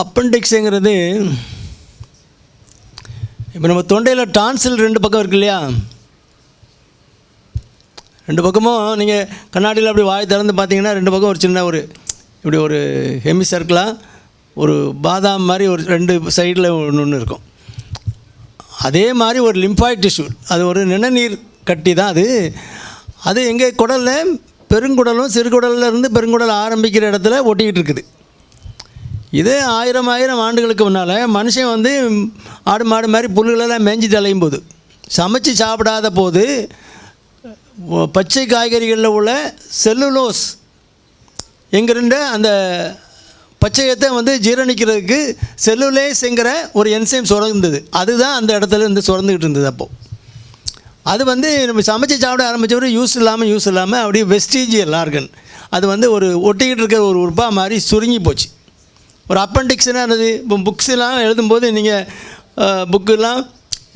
அப்பண்டிக்ஸுங்கிறது இப்போ நம்ம தொண்டையில் டான்சில் ரெண்டு பக்கம் இருக்கு இல்லையா? ரெண்டு பக்கமும் நீங்கள் கண்ணாடியில் அப்படி வாய் திறந்து பார்த்தீங்கன்னா ரெண்டு பக்கம் ஒரு சின்ன ஒரு இப்படி ஒரு ஹெமி சர்க்கிளாக ஒரு பாதாம் மாதிரி ஒரு ரெண்டு சைடில் ஒன்று ஒன்று இருக்கும். அதே மாதிரி ஒரு லிம்பாய்ட் டிஷ்யூ அது ஒரு நிணநீர் கட்டி தான் அது. அது எங்கள் குடலில் பெருங்குடலும் சிறுகுடல்ல இருந்து பெருங்குடல் ஆரம்பிக்கிற இடத்துல ஒட்டிக்கிட்டு இருக்குது. இதே ஆயிரம் ஆயிரம் ஆண்டுகளுக்கு முன்னால் மனுஷன் வந்து ஆடு மாடு மாதிரி புல்லுகளெல்லாம் மேஞ்சி தலையும் போது சமைச்சு சாப்பிடாத போது பச்சை காய்கறிகளில் உள்ள செல்லுலோஸ் எங்கிருந்த அந்த பச்சையத்தை வந்து ஜீரணிக்கிறதுக்கு செல்லுலேஸ்ங்கிற ஒரு என்சைம் சுரந்தது. அதுதான் அந்த இடத்துல இருந்து சுரந்துக்கிட்டு இருந்தது அப்போது அது வந்து நம்ம சமைச்சு சாப்பிட ஆரம்பித்தவரை யூஸ் இல்லாமல் யூஸ் இல்லாமல் அப்படியே வெஸ்டீஜியல் ஆர்கன். அது வந்து ஒரு ஒட்டிக்கிட்டு இருக்கிற ஒரு உறுப்பா மாதிரி சுருங்கி போச்சு. ஒரு அப்பண்டிக்ஸ்னால் என்னது இப்போ புக்ஸ்லாம் எழுதும்போது நீங்கள் புக்கெல்லாம்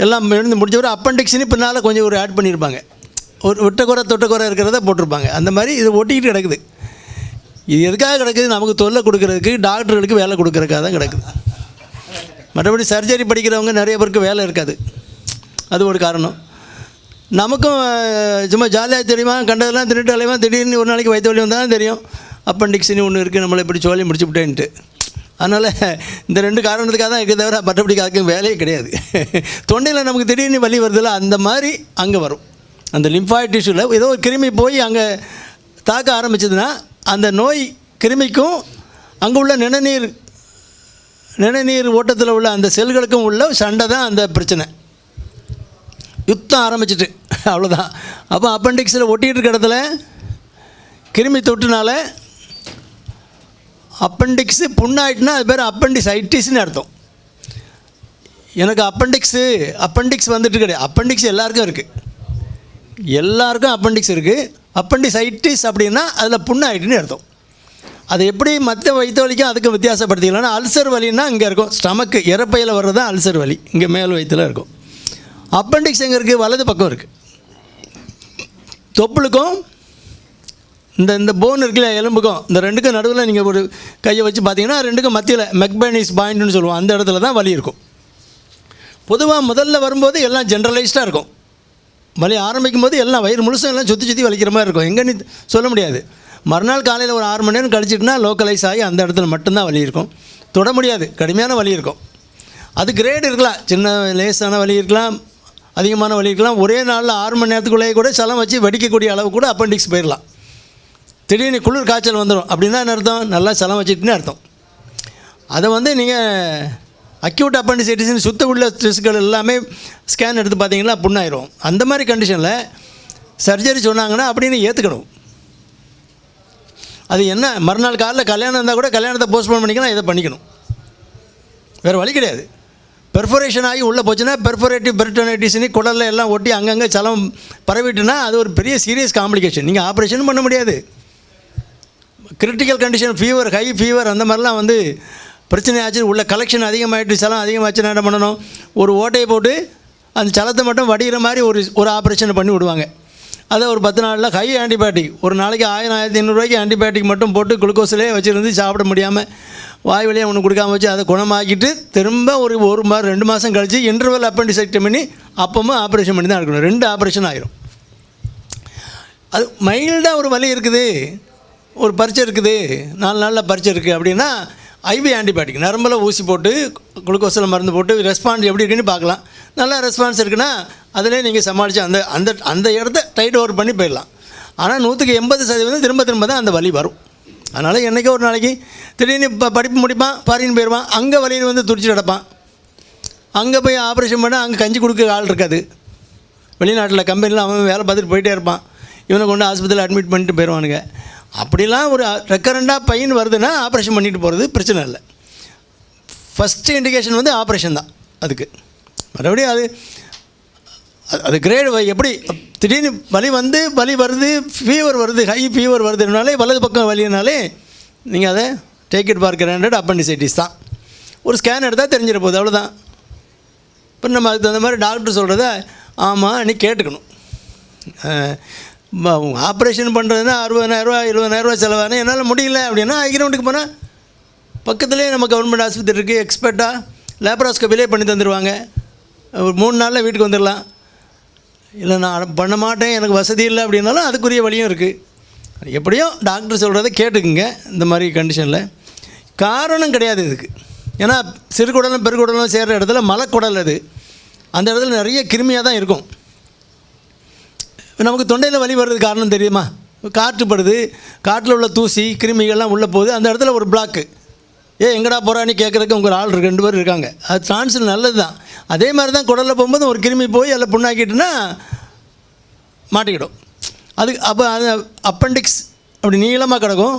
எல்லாம் எழுந்து முடிச்சவரை அப்பண்டிக்ஸ்னு பின்னால் கொஞ்சம் ஒரு ஆட் பண்ணியிருப்பாங்க ஒரு விட்டக்குறை தொட்டக்குறை இருக்கிறத போட்டிருப்பாங்க. அந்த மாதிரி இது ஒட்டிக்கிட்டு கிடக்குது. இது எதுக்காக கிடக்குது? நமக்கு தொல்லை கொடுக்கறதுக்கு டாக்டர்களுக்கு வேலை கொடுக்கறதுக்காக தான் கிடக்குது. மற்றபடி சர்ஜரி படிக்கிறவங்க நிறைய பேருக்கு வேலை இருக்காது. அது ஒரு காரணம். நமக்கும் சும்மா ஜாலியாக தெரியுமா? கண்டதெல்லாம் திருட்டு அலையுமா? திடீர்னு ஒரு நாளைக்கு வயிற்று வலி வந்தால் தான் தெரியும் அப்பண்டிக்ஸ்னு ஒன்று இருக்குது நம்மளை இப்படி சொல்லி முடிச்சு விட்டேன்ட்டு. அதனால் இந்த ரெண்டு காரணத்துக்காக தான் இருக்குது தவிர மற்றபடி காக்கும் வேலையே கிடையாது. தொண்டையில் நமக்கு திடீர்னு வலி வருதில்ல அந்த மாதிரி அங்கே வரும். அந்த லிம்ஃபாய்ட் டிஷ்யூவில் ஏதோ ஒரு கிருமி போய் அங்கே தாக்க ஆரம்பிச்சதுன்னா அந்த நோய் கிருமிக்கும் அங்கே உள்ள நிணநீர் நிணநீர் ஓட்டத்தில் உள்ள அந்த செல்களுக்கும் உள்ள சண்டை தான் அந்த பிரச்சனை. யுத்தம் ஆரம்பிச்சிட்டு அவ்வளோதான் அப்போ அப்பண்டிக்ஸில் ஒட்டிகிட்டு இருக்க இடத்துல கிருமி தொட்டுனால அப்பண்டிக்ஸு புண்ணாயிட்டுனா அது பேர் அப்பண்டிசைட்டிஸ்னு அர்த்தம். எனக்கு அப்பண்டிக்ஸு அப்பண்டிக்ஸ் வந்துட்டு கிடையாது அப்பண்டிக்ஸ் எல்லாருக்கும் இருக்குது எல்லாருக்கும் அப்பண்டிக்ஸ் இருக்குது அப்பண்டிசைட்டிஸ் அப்படின்னா அதில் புண்ணாயிட்டுன்னு அர்த்தம். அது எப்படி மற்ற வயிற்று வலிக்கும் அதுக்கு வித்தியாசப்படுத்திக்கலாம்னா அல்சர் வலின்னா இங்கே இருக்கும். ஸ்டமக்கு இறப்பையில் வர்றது தான் அல்சர் வலி. இங்கே மேல் வயிற்றில் இருக்கும். அப்பண்டிக்ஸ் எங்கே இருக்குது வலது பக்கம் இருக்குது தொப்புளுக்கும் இந்த இந்த போன் இருக்குல்ல எலும்புக்கும் இந்த ரெண்டுக்கும் நடுவில் நீங்கள் ஒரு கையை வச்சு பார்த்தீங்கன்னா ரெண்டுக்கும் மத்தியில் மெக்பைனிஸ் பாயிண்ட்னு சொல்லுவோம். அந்த இடத்துல தான் வலி இருக்கும். பொதுவாக முதல்ல வரும்போது எல்லாம் ஜென்ரலைஸ்டாக இருக்கும். வலி ஆரம்பிக்கும் போது எல்லாம் வயிறு முழுசும் எல்லாம் சுற்றி சுற்றி வலிக்கிற மாதிரி இருக்கும். எங்கேன்னு சொல்ல முடியாது. மறுநாள் காலையில் ஒரு ஆறு மணி நேரம் கழிச்சிட்டுனா லோக்கலைஸ் ஆகி அந்த இடத்துல மட்டும்தான் வலி இருக்கும். தொட முடியாது. கடுமையான வலி இருக்கும். அது கிரேடு இருக்கலாம். சின்ன லேசான வலி இருக்கலாம். அதிகமான வலி இருக்கலாம். ஒரே நாளில் ஆறு மணி நேரத்துக்குள்ளேயே கூட சலம் வச்சு வெடிக்கக்கூடிய அளவு கூட அப்பண்டிக்ஸ் போயிடலாம் திடீர்னு குளிர் காய்ச்சல் வந்துடும் அப்படின்னா என்ன அர்த்தம்? நல்லா சலம் வச்சுட்டுன்னு அர்த்தம். அதை வந்து நீங்கள் அக்யூட் அப்பண்டிசைட்டிஸ்னு சுத்த உள்ள ஸ்ட்ரெஸ்கள் எல்லாமே ஸ்கேன் எடுத்து பார்த்தீங்கன்னா புண்ணாயிரும். அந்த மாதிரி கண்டிஷனில் சர்ஜரி சொன்னாங்கன்னா அப்படின்னு ஏற்றுக்கணும் அது என்ன? மறுநாள் காலையில் கல்யாணம் இருந்தால் கூட கல்யாணத்தை போஸ்ட்போன் பண்ணிக்கலாம் இதை பண்ணிக்கணும். வேறு வழி கிடையாது. பெர்ஃபரேஷன் ஆகி உள்ளே போச்சுன்னா பெர்ஃபரேட்டிவ் பெர்டனைட்டிஸ்னு குடலில் எல்லாம் ஒட்டி அங்கங்கே சலம் பரவிட்டுனா அது ஒரு பெரிய சீரியஸ் காம்ப்ளிகேஷன் நீங்கள் ஆப்ரேஷனும் பண்ண முடியாது. Critical condition fever high fever அந்த மாதிரிலாம் வந்து பிரச்சனை ஆச்சு. உள்ள கலெக்ஷன் அதிகமாகிட்டு சலம் அதிகமாச்சுன்னா என்ன பண்ணணும்? ஒரு ஓட்டையை போட்டு அந்த சலத்தை மட்டும் வடிகிற மாதிரி ஒரு ஒரு ஆப்ரேஷன் பண்ணி விடுவாங்க. அதை ஒரு பத்து நாளில் ஹை ஆன்டிபயோட்டிக் ஒரு நாளைக்கு ஆயிரம் ஆயிரத்தி ஐநூறுரூவாய்க்கு ஆன்டிபயோட்டிக் மட்டும் போட்டு குளுக்கோஸ்லேயே வச்சுருந்து சாப்பிட முடியாமல் வாய் வழியாக ஒன்று கொடுக்காம வச்சு அதை குணமாக்கிட்டு திரும்ப ஒரு ஒரு மாதம் ரெண்டு மாதம் கழித்து இன்டர்வல் அப்பண்டிசெக்டம் பண்ணி அப்பமும் ஆப்ரேஷன் பண்ணி தான் இருக்கணும் ரெண்டு ஆப்ரேஷன் ஆயிரும். அது மைல்டாக ஒரு வலி இருக்குது. ஒரு பரிச்சை இருக்குது நாலு நாளில் பரிச்சை இருக்குது அப்படின்னா ஐவி ஆன்டிபயோட்டிக் நரம்பில் ஊசி போட்டு குளுக்கோஸில் மருந்து போட்டு ரெஸ்பான்ஸ் எப்படி இருக்குன்னு பார்க்கலாம். நல்லா ரெஸ்பான்ஸ் இருக்குன்னா அதிலே நீங்கள் சமாளித்து அந்த அந்த அந்த இடத்த டைட் ஓவர் பண்ணி போயிடலாம். ஆனால் நூற்றுக்கு எண்பது சதவீதம் திரும்ப திரும்ப தான் அந்த வலி வரும். அதனால் என்றைக்கோ ஒரு நாளைக்கு திடீர்னு இப்போ படிப்பு முடிப்பான் பாரின்னு போயிடுவான் அங்கே வழியில் வந்து துடிச்சு கிடப்பான். அங்கே போய் ஆப்ரேஷன் பண்ணால் அங்கே கஞ்சி கொடுக்க ஆள் இருக்காது. வெளிநாட்டில் கம்பெனியில் அவன் வேலை பார்த்துட்டு போயிட்டே இருப்பான். இவனை கொண்டு ஆஸ்பத்திரியில் அட்மிட் பண்ணிட்டு போயிடுவானுங்க அப்படிலாம் ஒரு ரெக்கரண்டாக பையன் வருதுன்னா ஆப்ரேஷன் பண்ணிட்டு போகிறது பிரச்சனை இல்லை. ஃபஸ்ட்டு இண்டிகேஷன் வந்து ஆப்ரேஷன் தான் அதுக்கு. மறுபடியும் அது அது- அது கிரேடு எப்படி திடீர்னு வலி வந்து வலி வருது ஃபீவர் வருது ஹை ஃபீவர் வருதுனாலே வலது பக்கம் வலினாலே நீங்கள் அதை டேக் இட் பார்க்கர் ஹண்ட்ரட் அப்பண்டிசைட்டிஸ் தான். ஒரு ஸ்கேன் எடுத்தால் தெரிஞ்சிட போகுது அவ்வளோதான் இப்போ நம்ம அதுக்கு தகுந்த மாதிரி டாக்டர் சொல்கிறத ஆமாம் நீ கேட்டுக்கணும். ஆப்ரேஷன் பண்ணுறதுனா அறுபதாயிரரூவா எழுபதாயிரரூவா செலவானே என்னால் முடியல அப்படின்னா ஐக்கிரவுண்டுக்கு போனால் பக்கத்துலேயே நம்ம கவர்மெண்ட் ஆஸ்பத்திரி இருக்குது எக்ஸ்பர்ட்டாக லேப்ராஸ்கோபிலே பண்ணி தந்துடுவாங்க ஒரு மூணு நாளில் வீட்டுக்கு வந்துடலாம் இல்லை நான் பண்ண மாட்டேன் எனக்கு வசதி இல்லை அப்படின்னாலும் அதுக்குரிய வழியும் இருக்குது எப்படியோ டாக்டர் சொல்கிறத கேட்டுக்குங்க இந்த மாதிரி கண்டிஷனில் காரணம் கிடையாது இதுக்கு. ஏன்னா சிறுகுடலும் பெருகுடலும் சேர்கிற இடத்துல மலைக்குடல் அது. அந்த இடத்துல நிறைய கிருமியாக தான் இருக்கும். நமக்கு தொண்டையில் வலி வர்றது காரணம் தெரியுமா? காற்றுப்படுது காட்டில் காற்றில் உள்ள தூசி கிருமிகள்லாம் உள்ளே போகுது. அந்த இடத்துல ஒரு பிளாக்கு ஏ எங்கடா போகிறான்னு கேட்குறதுக்கு உங்கள் ஆள் ரெண்டு பேர் இருக்காங்க. அது சான்ஸ் நல்லது தான் அதே மாதிரி தான் குடலில் போகும்போது ஒரு கிருமி போய் அதில் புண்ணாக்கிட்டுன்னா மாட்டிக்கிடும். அதுக்கு அப்போ அது அப்பண்டிக்ஸ் அப்படி நீளமாக கிடக்கும்.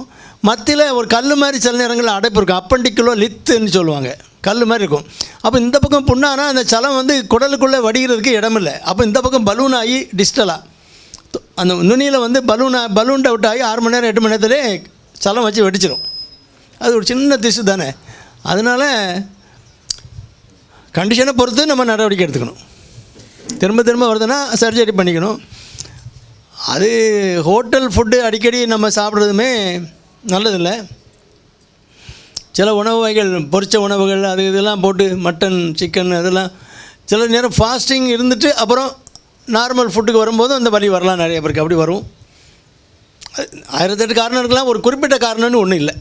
மத்தியில் ஒரு கல் மாதிரி சில நேரங்களில் அடைப்பு இருக்கும். அப்பண்டிக்குள்ளோ லித்துன்னு சொல்லுவாங்க. கல் மாதிரி இருக்கும். அப்போ இந்த பக்கம் புண்ணானா அந்த சலம் வந்து குடலுக்குள்ளே வடிகிறதுக்கு இடமில்லை. அப்போ இந்த பக்கம் பலூன் ஆகி டிஸ்டலாக அந்த நுனியில் வந்து பலூன் பலூன் அவுட் ஆகி ஆறு மணி நேரம் எட்டு மணி நேரத்துலேயே சலம் வச்சு வெடிச்சிடும் அது ஒரு சின்ன திசு தானே. அதனால் கண்டிஷனை பொறுத்து நம்ம நடவடிக்கை எடுத்துக்கணும். திரும்ப திரும்ப வருதுன்னா சர்ஜரி பண்ணிக்கணும். அது ஹோட்டல் ஃபுட்டு அடிக்கடி நம்ம சாப்பிட்றதுமே நல்லதில்லை. சில உணவு வகைகள் பொரிச்ச உணவுகள் அது இதெல்லாம் போட்டு மட்டன் சிக்கன் அதெல்லாம் சில நேரம் ஃபாஸ்டிங் இருந்துட்டு அப்புறம் நார்மல் ஃபுட்டுக்கு வரும்போது அந்த வலி வரலாம் நிறைய பேருக்கு. அப்படி வரும். ஆயிரத்தெட்டு காரணம் இருக்கலாம். ஒரு குறிப்பிட்ட காரணம்னு ஒன்றும் இல்லை.